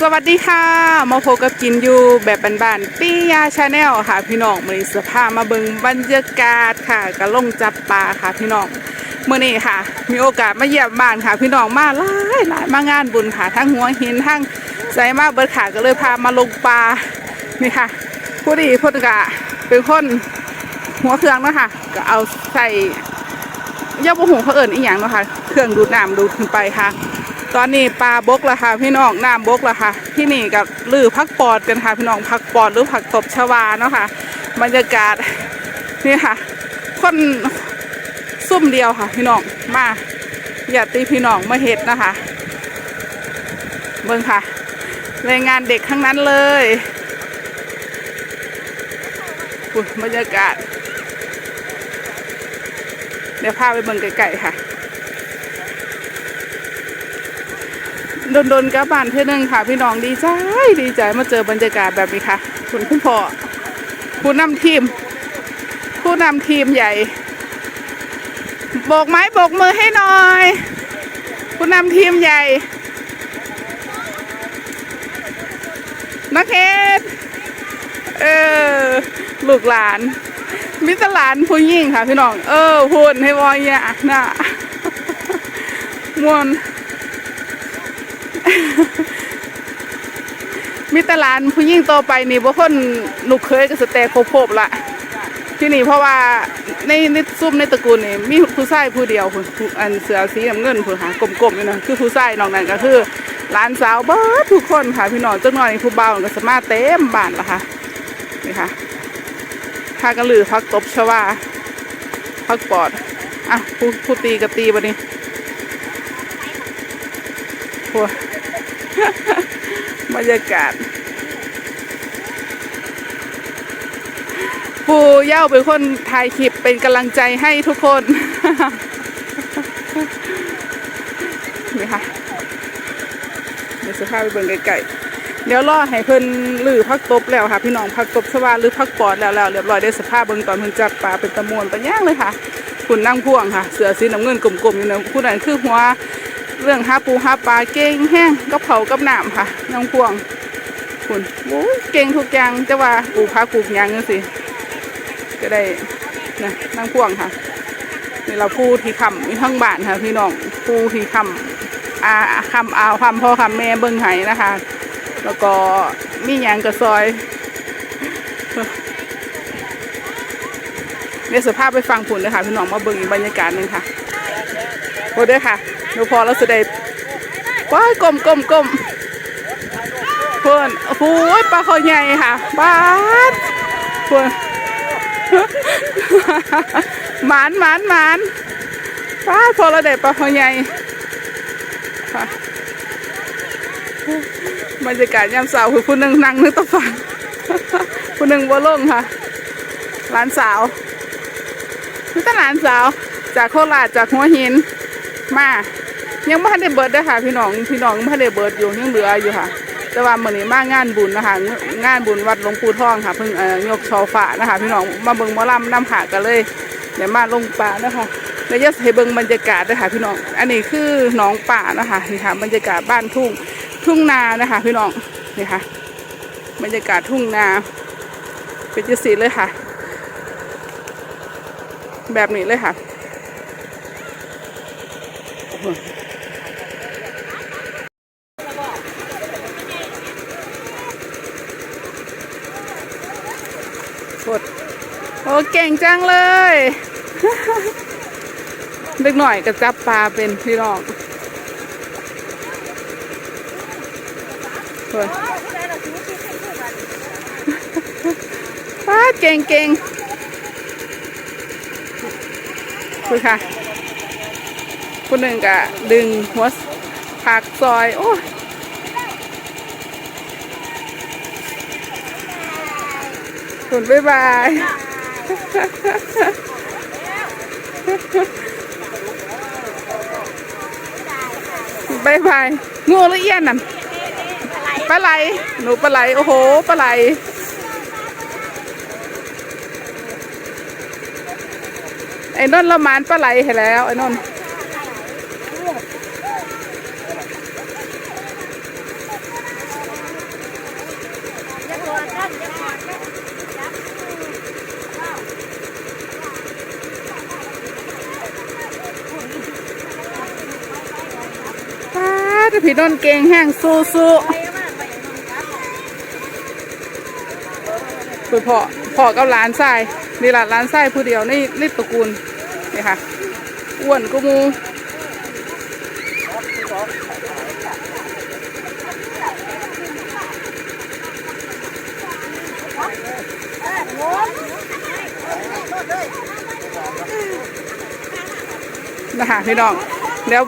สวัสดีค่ะ มาพบกับกินอยู่แบบบ้านๆปี้ยาชาแนลค่ะ พี่น้องมือนี้เสื้อผ้ามาเบิงบรรยากาศค่ะกระลงจับปลาค่ะ พี่น้องมื่อนี้ค่ะ มีโอกาสมาเยี่ยมบ้านค่ะ พี่น้องมาหลายหลายมางานบุญค่ะทั้งหัวหินทั้งใส่มาเบิดค่ะก็เลยพามาลงปลานี่ค่ะ ผู้ดีพุทธกะเป็นคนหัวเครื่องเนาะค่ะ ก็เอาใส่ย่าบุหงเขาเอิ่นอีหยังเนาะค่ะ เครื่องดูดน้ำดูดขึ้นไปค่ะ ตอนนี้ปลาบกและค่ะพี่น้องน้ำบกและค่ะ ที่นี่กับลือพักปอดกันค่ะพี่น้องพักปอดหรือผักตบชวาเนาะค่ะบรรยากาศนี่ค่ะ คนซุ่มเดียวค่ะ พี่น้องมาอย่าตีพี่น้องมาเห็ดนะคะเบิ่งค่ะแรงงานเด็กทั้งนั้นเลยบรรยากาศ เดี๋ยวพาไปเบิ่งไกลๆค่ะ โดนๆกับบ้านเพื่อนึงค่ะ พี่น้องดีใจดีใจมาเจอบรรยากาศแบบนี้ค่ะ คุณคุณพ่อผู้นำทีม ผู้นำทีมใหญ่โบกไม้โบกมือให้หน่อย ผู้นำทีมใหญ่ นักเฮดเออลูกหลาน มิตรหลานผู้ยิ่งค่ะพี่น้อง เออพูดให้วอยเนี่ยน่ะมวน มีตลานผู้หญิงโตไปนี่บ่คนลูกเคยกับสแตกโคบละที่นี่เพราะว่าในในซุ่มในตระกูลนี่มีผู้ชายผู้เดียวผู้อันเสือสีน้ำเงินผู้หากลมๆนี่นะคือผู้ชายนอกนั้นก็คือหลานสาวเบิดทุกคนค่ะพี่น้องจังหน่อยผู้เบาก็สามารถเต็มบ้านละค่ะนี่ค่ะพากันลือพักตบชวาพักปอดอะผู้ผู้ตีกับตีบัดนี้ผัว บรรยากาศ ปูเย่าเป็นคนถ่ายคลิปเป็นกำลังใจให้ทุกคน นี่ค่ะเดี๋ยวจะพาไปเบิ่งไกลๆเดี๋ยวรอให้เพิ่นลือพักตบแล้วค่ะ พี่น้องพักตบสว่าหรือพักปอดแล้วแล้วเรียบร้อยได้สภาพเบิ่งตอนเพิ่นจับปลาเป็นตะมวนตะย่างเลยค่ะคุณนั่งพ่วงค่ะ เสือสีน้ำเงินกลมๆอยู่นะผู้นั้นคือหัว เรื่องหาปูหาปลาเก่งแห้งกับเผากับหนามค่ะน้องพวงคุณโอ้เก่งทุกอย่างจะว่าปลูกผักปลูกยังจังสิก็ได้นะน้องพวงค่ะนี่เราผู้ที่คำมีทั้งบ้านค่ะพี่น้องผู้ที่คำอาคำอาวคำพ่อคำแม่เบิ้งไห้นะคะ แล้วก็มียังกระซอยเดี๋ยสภาพไปฟังผลเลยค่ะพี่น้องมาเบิ้งบรรยากาศหนึ่งค่ะโอ้เด้อค่ะ หนูพอแล้วสุดเด็ดว้ายกลมกลมกลมเพื่อนโอ้โหปลาคอใหญ่ค่ะบ้านเพื่อนหมานหมานหมานป้าพอเราเด็ดปลาคอใหญ่ค่ะบรรยากาศยามสาร์คือผู้หนึ่งนั่งนึกตะฟังผู้หนึ่งบัวลงค่ะหลานสาวนี่ตาหลานสาว จากโคราชจากหัวหินมา ยังไม่ทันได้เบิดเด้อค่ะ พี่น้องพี่น้องไม่ทันได้เบิดอยู่ยังเหลืออยู่ค่ะ แต่ว่ามื้อนี้มางานบุญนะคะงานบุญวัดหลวงปู่ทองค่ะเพิ่งเอ่อยกชอฟ้านะคะ พี่น้องมาเบิ่งมอลำน้ำหากันเลยเดี๋ยวมาลงป่านะคะแล้วจะให้เบิ่งบรรยากาศด้วยค่ะ พี่น้องอันนี้คือหนองป่านะคะนี่ค่ะบรรยากาศบ้านทุ่งทุ่งนานะคะ พี่น้องนี่ค่ะ บรรยากาศทุ่งนาเป็นจังสีเลยค่ะ แบบนี้เลยค่ะ กดโอ้เก่งจังเลยเล็กหน่อยก็จับปลาเป็นพี่น้องเฮ้ยป้าเก่งเก่งคุยค่ะ คนหนึ่งก็ดึงหัวผักซอย โอ้คุณบ๊ายบาย บายบายงูหรือเอี้ยนนั่นปลาไหล หนูปลาไหล โอ้โห ปลาไหล ไอ้นนท์ละมานปลาไหลให้แล้ว ไอ้นนท์ พี่นนเก่งแห้งสู้สู้คือพ่อพ่อกับหลานชายนี่หลานหลานชายผู้เดียวในในตระกูลนี่ค่ะอ้วนก็มูนะคะพี่น้องเดี๋ยว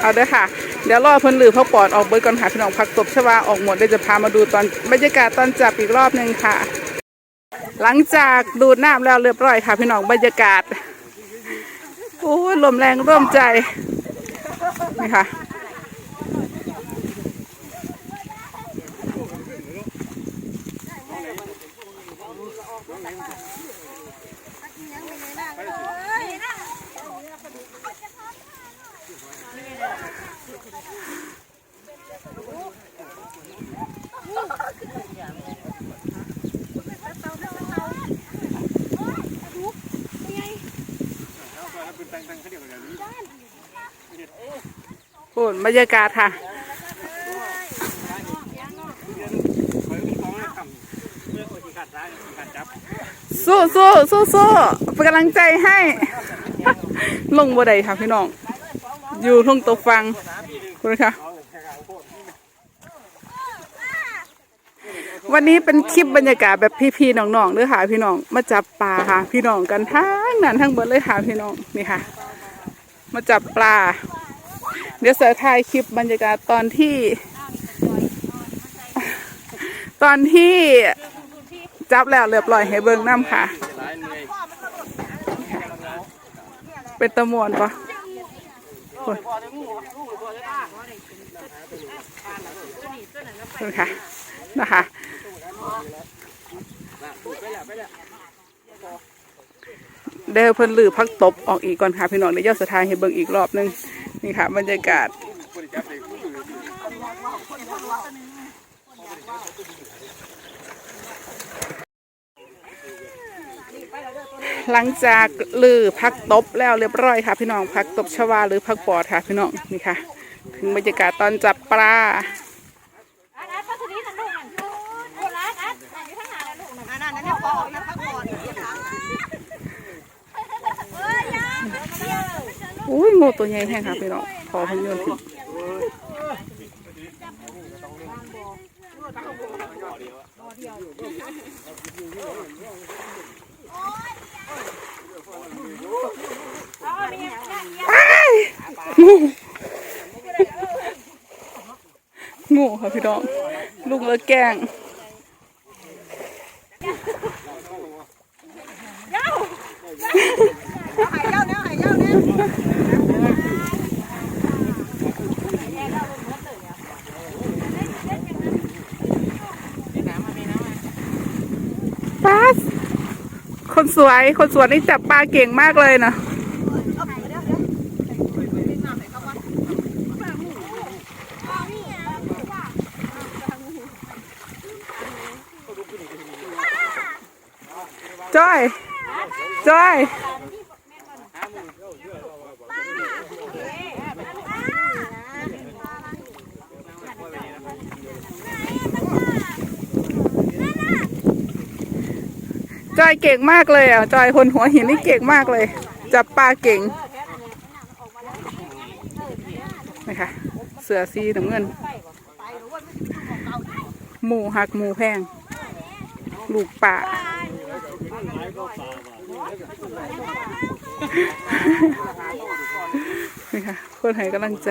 เอาเด้อค่ะ เดี๋ยวรอเพิ่นหรือพ่อปอดออกเบิดก่อนค่ะพี่น้องผักตบชวาออกหมดเดี๋ยวจะพามาดูตอนบรรยากาศตอนจับอีกรอบหนึ่งค่ะ หลังจากดูดน้ำแล้วเรียบร้อยค่ะพี่น้องบรรยากาศโอ้ลมแรงร่วมใจนี่ค่ะ โอ้ยบรรยากาศค่ะ สู้สู้สู้สู้เป็นกำลังใจให้ ลงบัไดค่ะพี่น้อง อยู่ทุ่งตกฟังคุณค่ะวันนี้เป็นคลิปบรรยากาศแบบพี่ๆน้องๆเด้วยค่ะพี่น้องมาจับปลาค่ะ พี่น้องกันทั้งนั้นทั้งเบิดเลยค่ะพี่น้องนี่ค่ะ มาจับปลา เดี๋ยวเสือถ่ายคลิปบรรยากาศตอนที่ ตอนที่จับแล้วเรียบร้อยให้เบิ่งน้ำค่ะ เป็นตะมวนปะ โอ้ยนี่ค่ะนะคะเดี๋ยวเพิ่นลือพักตบออกอีกก่อนค่ะพี่น้องเดี๋ยวยอดสถานให้เบิ่งอีกรอบหนึงนี่ค่ะบรรยากาศ หลังจากลือพักตบแล้วเรียบร้อยค่ะ พี่น้องพักตบชวาหรือพักปอดค่ะ พี่น้องนี่ค่ะ ถึงบรรยากาศตอนจับปลาอันนั้นพัสดีนั่นลูกนั่นโอ้ร้านอันอันอยู่ข้างหน้านั่นลูกนั่นอันนั้นนั่นพอนะพักผ่อนเอ้ยยังเที่ยวอุ้ยงูตัวใหญ่แห้งค่ะพี่น้องขอพยนต์ถึ งงูค่ะพี่น้องลูกเลิกแกง หายเจ้าเนี่ยหายเจ้าเนี่ย ปลาสคน สวย คนสวยนี่จับปลาเก่งมากเลยนะจ้อย จ้อย จอยเก่งมากเลยอะจอยคนหัวหินนี่เก่งมากเลย จับปลาเก่งนะคะเสือซีน้ำเงิน หมูหักหมูแพง ลูกป่านี่ค่ะคนให้กำลังใจ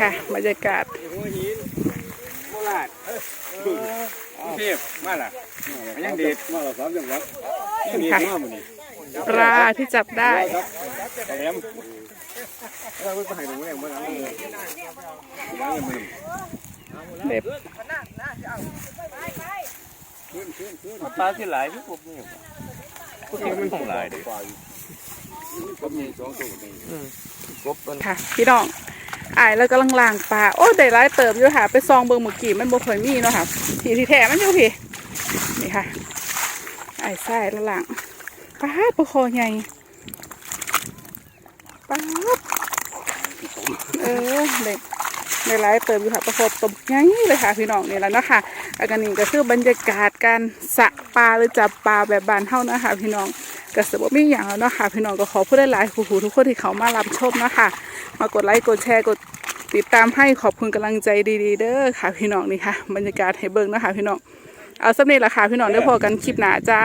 ค่ะบรรยากาศโคราชกรุงเทพมาล่ะยังเด็กมาละสามจังหวัดยังเด็กมากมันนี่ปลาที่จับได้เด็บปลาที่หลายที่ผมเนี่ยพวกนี้มันของหลายด้ อก็มีสองตัวนี่กบมันค่ะ พี่น้องอายแล้วกำลังลางปลาโอ้ได้ร้ายเติมอยู่ค่ะ ไปซองเบิงเมื่อกี้มันบ่ค่อยมีเนาะค่ะพี่ที่แท้มันอยู่พี่นี่ค่ะอายใส่ล้วล้างปลาปลาคอใหญ่ปลาเออเด็กได้ร้ายเติมอยู่ค่ะปลาคอตบใหญ่เลยค่ะพี่น้องนี่แล้วนะคะอันนี้ก็คือบรรยากาศการสะปลาหรือจับปลาแบบบานเฮานะคะพี่น้อง ก็สบมีอย่างแล้วเนาะค่ะพี่น้องก็ขอพูดได้หลายหูหูทุกคนที่เขามารับชมนะคะมากดไลค์กดแชร์กดติดตามให้ขอบคุณกำลังใจดีๆ เด้อค่ะพี่น้องนี่ค่ะบรรยากาศให้เบิ่งนะคะพี่น้องเอาสำเร็จละค่ะพี่น้องได้พอกันคลิปหนาจ้า